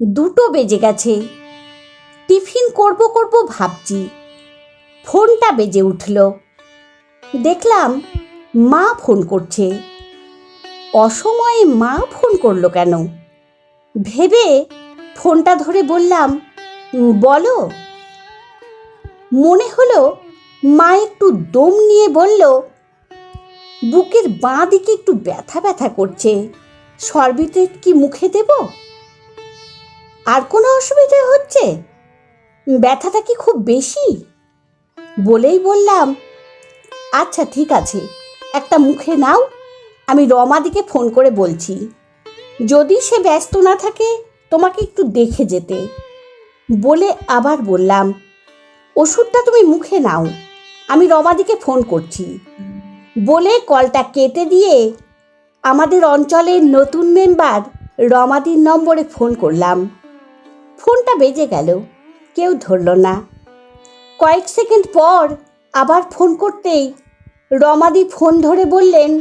দুটো বেজে গেছে। টিফিন করব করব ভাবছি। ফোনটা বেজে উঠল। দেখলাম মা ফোন করছে। অসময়ে মা ফোন করল কেন? ভেবে ফোনটা ধরে বললাম, বলো। মনে হলো মা একটু দম নিয়ে বলল, বুকের বাঁ দিকে একটু ব্যথা ব্যথা করছে। সরবিতে কি মুখে দেব? আর কোনো অসুবিধা হচ্ছে? ব্যথাটা কি খুব বেশি? বলেই বললাম আচ্ছা ঠিক আছে, একটা মুখে নাও, আমি রমাদিকে ফোন করে বলছি। যদি সে ব্যস্ত না থাকে, তোমাকে একটু দেখে যেতে। বলে আবার বললাম, ওষুধটা তুমি মুখে নাও, আমি রমাদিকে ফোন করছি। বলে কলটা কেটে দিয়ে আমাদের অঞ্চলের নতুন মেম্বার রমাদির নম্বরে ফোন করলাম। ফোনটা বেজে গেল। কেউ ধরল না। কয়েক সেকেন্ড পর আবার ফোন করতেই রমাদি ফোন ধরে বললেন,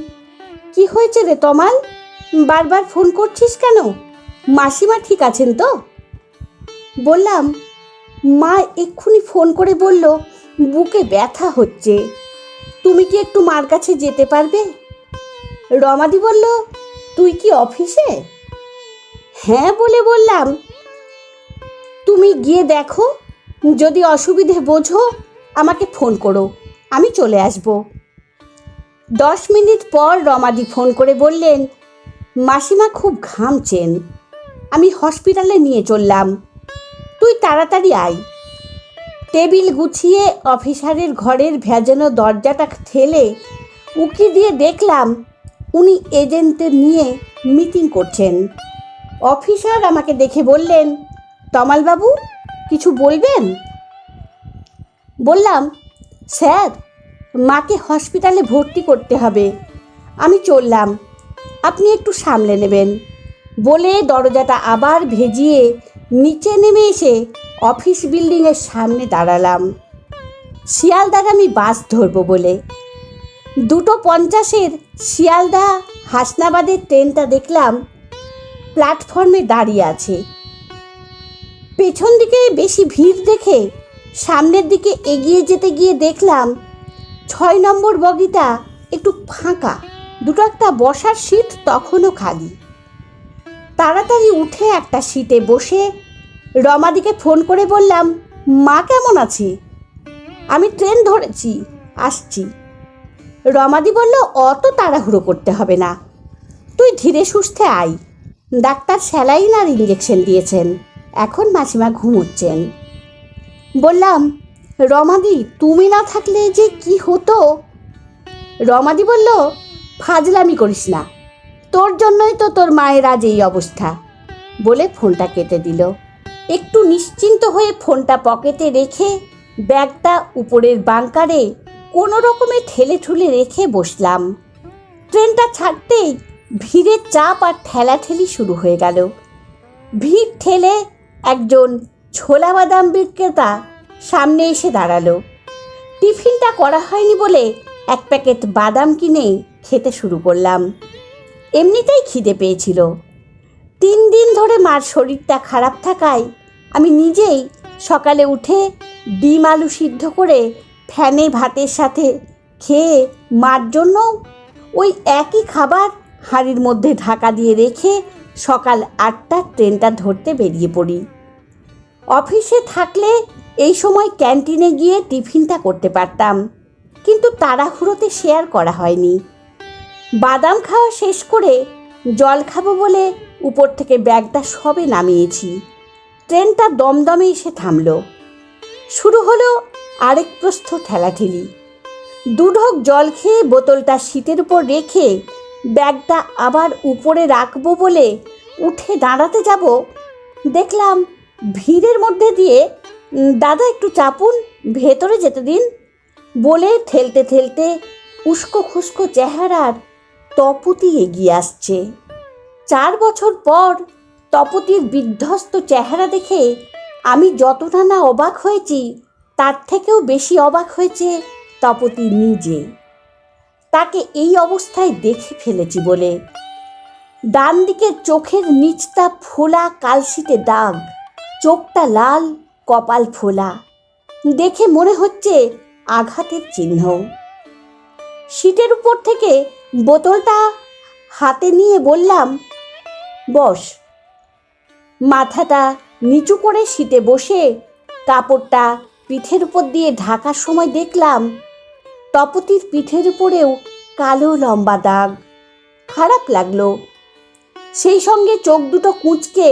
কি হয়েছে রে তমাল? বারবার ফোন করছিস কেন? মাসিমা ঠিক আছেন তো? বললাম, মা এক্ষুনি ফোন করে বলল, বুকে ব্যথা হচ্ছে। তুমি কি একটু মার কাছে যেতে পারবে? রমাদি বলল, তুই কি অফিসে? হ্যাঁ বলে বললাম তুমি গিয়ে দেখো, যদি অসুবিধে বোঝো, আমাকে ফোন করো, আমি চলে আসব। দশ মিনিট পর রমাদি ফোন করে বললেন, মাসিমা খুব ঘামছেন আমি হসপিটালে নিয়ে চললাম, তুই তাড়াতাড়ি আয়। টেবিল গুছিয়ে অফিসারের ঘরের ভেজানো দরজাটা ঠেলে উকি দিয়ে দেখলাম, উনি এজেন্টদের নিয়ে মিটিং করছেন। অফিসার আমাকে দেখে বললেন তমালবাবু, কিছু বলবেন? বললাম, স্যার, মাকে হসপিটালে ভর্তি করতে হবে। আমি চললাম। আপনি একটু সামলে নেবেন। বলে দরজাটা আবার ভেজিয়ে নিচে নেমে এসে অফিস বিল্ডিংয়ের সামনে দাঁড়ালাম। শিয়ালদার আমি বাস ধরবো বলে। দুটো পঞ্চাশের শিয়ালদা হাসনাবাদের ট্রেনটা দেখলাম, প্ল্যাটফর্মে দাঁড়িয়ে আছে। পেছন দিকে বেশি ভিড় দেখে সামনের দিকে এগিয়ে যেতে গিয়ে দেখলাম ছয় নম্বর বগিটা একটু ফাঁকা, দুটো একটা বসার সিট তখনও খালি। তাড়াতাড়ি উঠে একটা সিটে বসে রমাদিকে ফোন করে বললাম, মা কেমন আছে? আমি ট্রেন ধরেছি, আসছি। রমাদি বলল, অত তাড়াহুড়ো করতে হবে না, তুই ধীরে সুস্থে আয়, ডাক্তার স্যালাইন আর ইঞ্জেকশন দিয়েছেন। এখন মাসিমা ঘুমোচ্ছেন। বললাম, রমাদি, তুমি না থাকলে যে কি হতো? রমাদি বলল, ফাজলামি করিস না। তোর জন্যই তো তোর মায়ের আজ এই অবস্থা। বলে ফোনটা কেটে দিল। একটু নিশ্চিন্ত হয়ে ফোনটা পকেটে রেখে ব্যাগটা উপরের বাংকারে কোনো রকমে ঠেলে ঠুলে রেখে বসলাম। ট্রেনটা ছাড়তেই ভিড়ের চাপ আর ঠেলাঠেলি শুরু হয়ে গেল। ভিড় ঠেলে একজন ছোলা বাদাম বিক্রেতা সামনে এসে দাঁড়াল। টিফিনটা করা হয়নি বলে এক প্যাকেট বাদাম কিনে খেতে শুরু করলাম। এমনিতেই খিদে পেয়েছিল। তিন দিন ধরে মার শরীরটা খারাপ থাকায় আমি নিজেই সকালে উঠে ডিম আলু সিদ্ধ করে ফ্যানে ভাতের সাথে খেয়ে মার জন্য ওই একই খাবার হাঁড়ির মধ্যে ঢাকা দিয়ে রেখে সকাল আটটার ট্রেনটা ধরতে বেরিয়ে পড়ি। অফিসে থাকলে এই সময় ক্যান্টিনে গিয়ে টিফিনটা করতে পারতাম, কিন্তু তাড়াহুড়োতে শেয়ার করা হয়নি। বাদাম খাওয়া শেষ করে জল খাব বলে উপর থেকে ব্যাগটা সবে নামিয়েছি। ট্রেনটা দমদমে এসে থামল। শুরু হলো আরেক প্রস্থ ঠেলাঠেলি। দুঢক জল খেয়ে বোতলটা শীতের উপর রেখে ব্যাগটা আবার উপরে রাখব বলে উঠে দাঁড়াতে যাব। দেখলাম ভিড়ের মধ্যে দিয়ে দাদা একটু চাপুন, ভেতরে যেতে দিন। বলে ঠেলতে ঠেলতে উস্কো খুস্কো চেহারার তপতি এগিয়ে আসছে। চার বছর পর তপতির বিধ্বস্ত চেহারা দেখে আমি যতটা না অবাক হয়েছি, তার থেকেও বেশি অবাক হয়েছে তপতি নিজে। তাকে এই অবস্থায় দেখে ফেলেছি বলে। ডান দিকে চোখের নিচটা ফোলা কালশিটে দাগ, চোখটা লাল, কপাল ফোলা। দেখে মনে হচ্ছে আঘাতের চিহ্ন। সিটের উপর থেকে বোতলটা হাতে নিয়ে বললাম, বস। মাথাটা নিচু করে সিটে বসে কাপড়টা পিঠের উপর দিয়ে ঢাকার সময় দেখলাম তপতির পিঠের উপরেও কালো লম্বা দাগ। খারাপ লাগল। সেই সঙ্গে চোখ দুটো কুঁচকে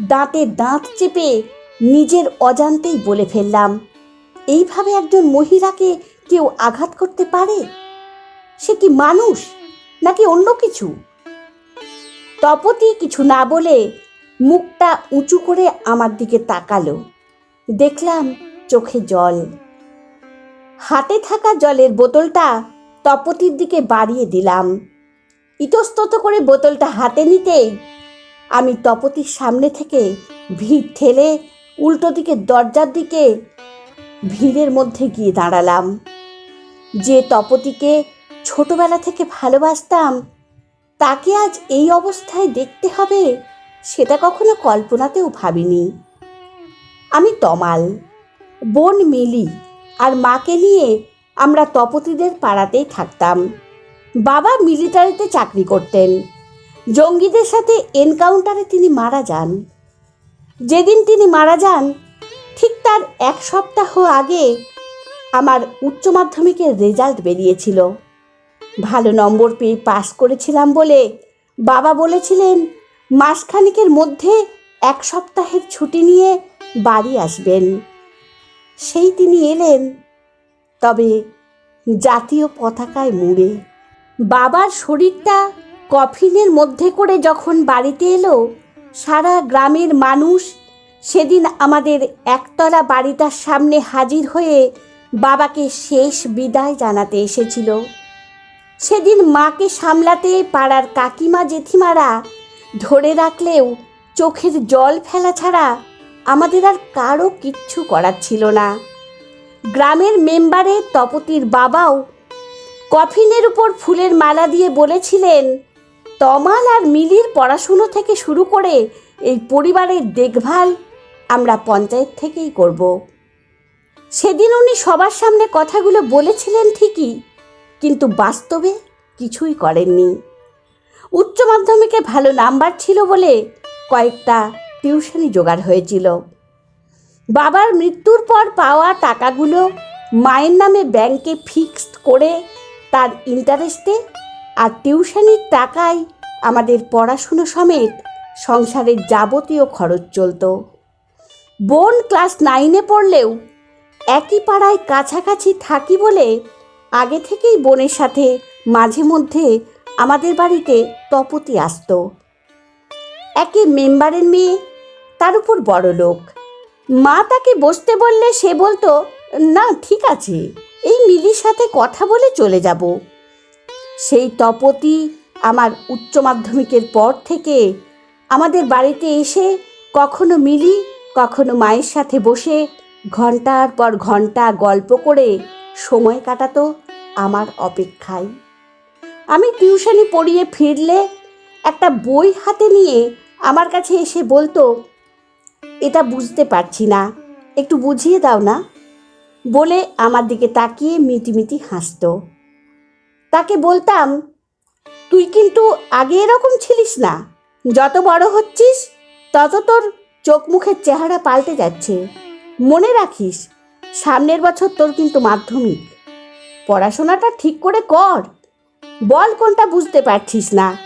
দাঁতে দাঁত চেপে নিজের অজান্তেই বলে ফেললাম, এইভাবে একজন মহিলাকে কেউ আঘাত করতে পারে? সে কি মানুষ নাকি অন্য কিছু? তপতি কিছু না বলে মুখটা উঁচু করে আমার দিকে তাকালো। দেখলাম চোখে জল। হাতে থাকা জলের বোতলটা তপতির দিকে বাড়িয়ে দিলাম। ইতস্তত করে বোতলটা হাতে নিতেই আমি তপতির সামনে থেকে ভিড় ঠেলে উল্টো দিকে দরজার দিকে ভিড়ের মধ্যে গিয়ে দাঁড়ালাম। যে তপতিকে ছোটবেলা থেকে ভালোবাসতাম, তাকে আজ এই অবস্থায় দেখতে হবে সেটা কখনো কল্পনাতেও ভাবিনি। আমি তমাল বোন মিলি আর মাকে নিয়ে আমরা তপতিদের পাড়াতেই থাকতাম। বাবা মিলিটারিতে চাকরি করতেন। জঙ্গিদের সাথে এনকাউন্টারে তিনি মারা যান। যেদিন তিনি মারা যান, ঠিক তার এক সপ্তাহ আগে আমার উচ্চ মাধ্যমিকের রেজাল্ট বেরিয়েছিল। ভালো নম্বর পেয়ে পাশ করেছিলাম বলে বাবা বলেছিলেন, মাসখানেকের মধ্যে এক সপ্তাহের ছুটি নিয়ে বাড়ি আসবেন। সেই তিনি এলেন। তবে জাতীয় পতাকায় মুড়ে। বাবার শরীরটা কফিনের মধ্যে করে যখন বাড়িতে এলো, সারা গ্রামের মানুষ সেদিন আমাদের একতলা বাড়িটার সামনে হাজির হয়ে বাবাকে শেষ বিদায় জানাতে এসেছিল। সেদিন মাকে সামলাতে পাড়ার কাকিমা জেঠিমারা ধরে রাখলেও চোখের জল ফেলা ছাড়া আমাদের আর কারও কিচ্ছু করার ছিল না। গ্রামের মেম্বারে তপতির বাবাও কফিনের উপর ফুলের মালা দিয়ে বলেছিলেন, তমাল আর মিলির পড়াশুনো থেকে শুরু করে এই পরিবারের দেখভাল আমরা পঞ্চায়েত থেকেই করব। সেদিন উনি সবার সামনে কথাগুলো বলেছিলেন ঠিকই, কিন্তু বাস্তবে কিছুই করেননি। উচ্চ মাধ্যমিকে ভালো নাম্বার ছিল বলে কয়েকটা টিউশনি জোগাড় হয়েছিল। বাবার মৃত্যুর পর পাওয়া টাকাগুলো মায়ের নামে ব্যাংকে ফিক্সড করে তার ইন্টারেস্টে আর টিউশনির টাকায় আমাদের পড়াশুনো সমেত সংসারের যাবতীয় খরচ চলতো। বোন ক্লাস নাইনে পড়লেও একই পাড়ায় কাছাকাছি থাকি বলে আগে থেকেই বোনের সাথে মাঝে মধ্যে আমাদের বাড়িতে তপতি আসতো। একে মেম্বারের মেয়ে তার উপর বড় লোক। মা তাকে বসতে বললে সে বলতো, না, ঠিক আছে, এই মিলির সাথে কথা বলে চলে যাব। সেই তপতি আমার উচ্চ মাধ্যমিকের পর থেকে আমাদের বাড়িতে এসে কখনো মিলি, কখনো মায়ের সাথে বসে ঘণ্টার পর ঘণ্টা গল্প করে সময় কাটাতো আমার অপেক্ষায়। আমি টিউশনি পড়িয়ে ফিরলে একটা বই হাতে নিয়ে আমার কাছে এসে বলতো এটা বুঝতে পারছি না। একটু বুঝিয়ে দাও না। বলে আমার দিকে তাকিয়ে মিটিমিটি হাসতো। তাকে বলতাম, তুই কিন্তু আগে এরকম ছিলিস না। যত বড় হচ্ছিস, তত তোর চোখ মুখের চেহারা পাল্টে যাচ্ছে। মনে রাখিস, সামনের বছর তোর কিন্তু মাধ্যমিক। পড়াশোনাটা ঠিক করে কর। বল কোনটা বুঝতে পারছিস না?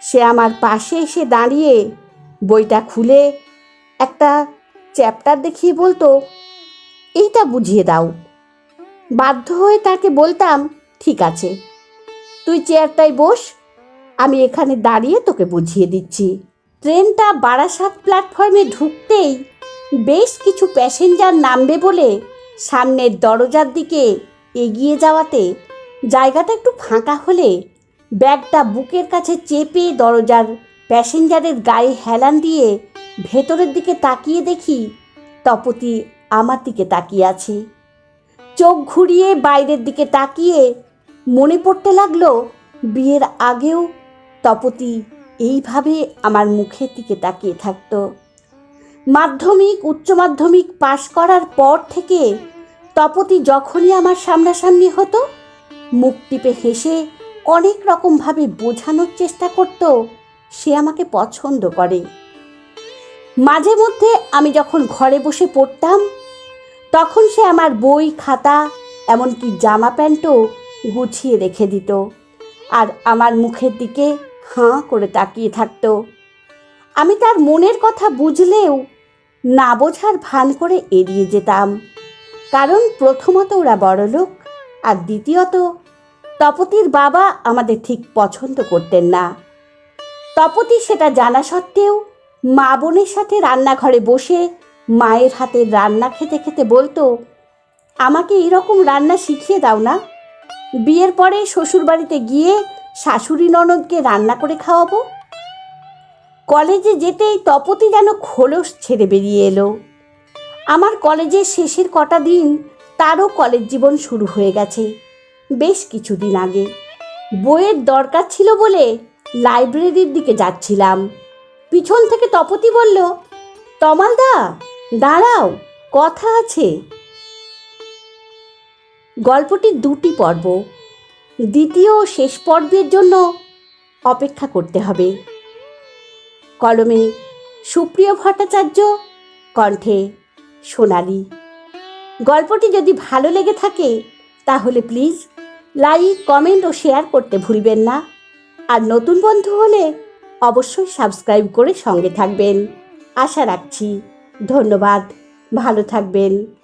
সে আমার পাশে এসে দাঁড়িয়ে বইটা খুলে একটা চ্যাপ্টার দেখিয়ে বলতো, এইটা বুঝিয়ে দাও। বাধ্য হয়ে তাকে বলতাম, ঠিক আছে, তুই চেয়ারটায় বস, আমি এখানে দাঁড়িয়ে তোকে বুঝিয়ে দিচ্ছি। ট্রেনটা বারাসাত প্ল্যাটফর্মে ঢুকতেই বেশ কিছু প্যাসেঞ্জার নামবে বলে সামনের দরজার দিকে এগিয়ে যাওয়াতে জায়গাটা একটু ফাঁকা হলে ব্যাগটা বুকের কাছে চেপে দরজার প্যাসেঞ্জারের গায়ে হেলান দিয়ে ভেতরের দিকে তাকিয়ে দেখি তপতি আমার দিকে তাকিয়ে আছে। চোখ ঘুরিয়ে বাইরের দিকে তাকিয়ে মনে পড়তে লাগল, বিয়ের আগেও তপতি এইভাবে আমার মুখের দিকে তাকিয়ে থাকতো। মাধ্যমিক, উচ্চ মাধ্যমিক পাশ করার পর থেকে তপতি যখনই আমার সামনাসামনি হতো, মুখ টিপে হেসে অনেক রকমভাবে বোঝানোর চেষ্টা করত, সে আমাকে পছন্দ করে। মাঝে মধ্যে আমি যখন ঘরে বসে পড়তাম, তখন সে আমার বই, খাতা, এমনকি জামা প্যান্টও গুছিয়ে রেখে দিত আর আমার মুখের দিকে হাঁ করে তাকিয়ে থাকতো। আমি তার মনের কথা বুঝলেও না বোঝার ভান করে এড়িয়ে যেতাম, কারণ প্রথমত ওরা বড়লোক আর দ্বিতীয়ত তপতির বাবা আমাদের ঠিক পছন্দ করতেন না। তপতি সেটা জানা সত্ত্বেও মা বোনের সাথে রান্নাঘরে বসে মায়ের হাতের রান্না খেতে খেতে বলতো, আমাকে এরকম রান্না শিখিয়ে দাও না। বিয়ের পরে শ্বশুরবাড়িতে গিয়ে শাশুড়ি ননদকে রান্না করে খাওয়াবো। কলেজে যেতেই তপতি যেন খোলস ছেড়ে বেরিয়ে এলো। আমার কলেজের শেষের কটা দিন তারও কলেজ জীবন শুরু হয়ে গেছে, বেশ কিছুদিন আগে। বইয়ের দরকার ছিল বলে লাইব্রেরির দিকে যাচ্ছিলাম। পিছন থেকে তপতি বলল, তমালদা, দাঁড়াও, কথা আছে। গল্পটির দুটি পর্ব। দ্বিতীয় ও শেষ পর্বের জন্য অপেক্ষা করতে হবে। কলমে সুপ্রিয় ভট্টাচার্য, কণ্ঠে সোনালি। গল্পটি যদি ভালো লেগে থাকে, তাহলে প্লিজ লাইক, কমেন্ট ও শেয়ার করতে ভুলবেন না। আর নতুন বন্ধু হলে অবশ্যই সাবস্ক্রাইব করে সঙ্গে থাকবেন। আশা রাখছি। ধন্যবাদ। ভালো থাকবেন।